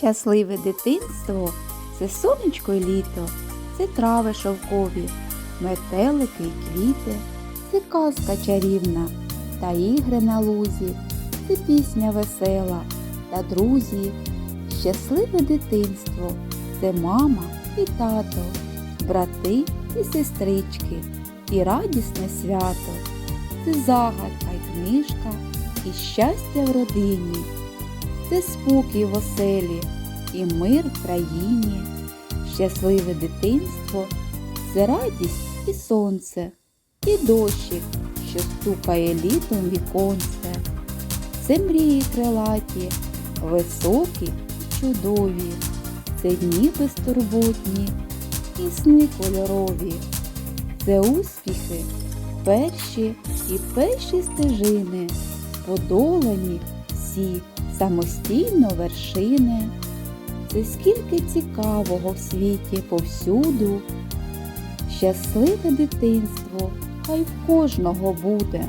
Щасливе дитинство це сонечко й літо, це трави шовкові, метелики й квіти, це казка чарівна та ігри на лузі, це пісня весела та друзі. Щасливе дитинство це мама і тато, брати і сестрички, і радісне свято, це загадка й книжка, і щастя в родині, це спокій в оселі і мир в країні. Щасливе дитинство це радість і сонце, і дощик, що стукає літом віконце. Це мрії крилаті, високі й чудові, це дні безтурботні і сни кольорові, це успіхи, перші і перші стежини, подолані всі самостійно вершини. Це скільки цікавого в світі повсюду. Щасливе дитинство хай в кожного буде.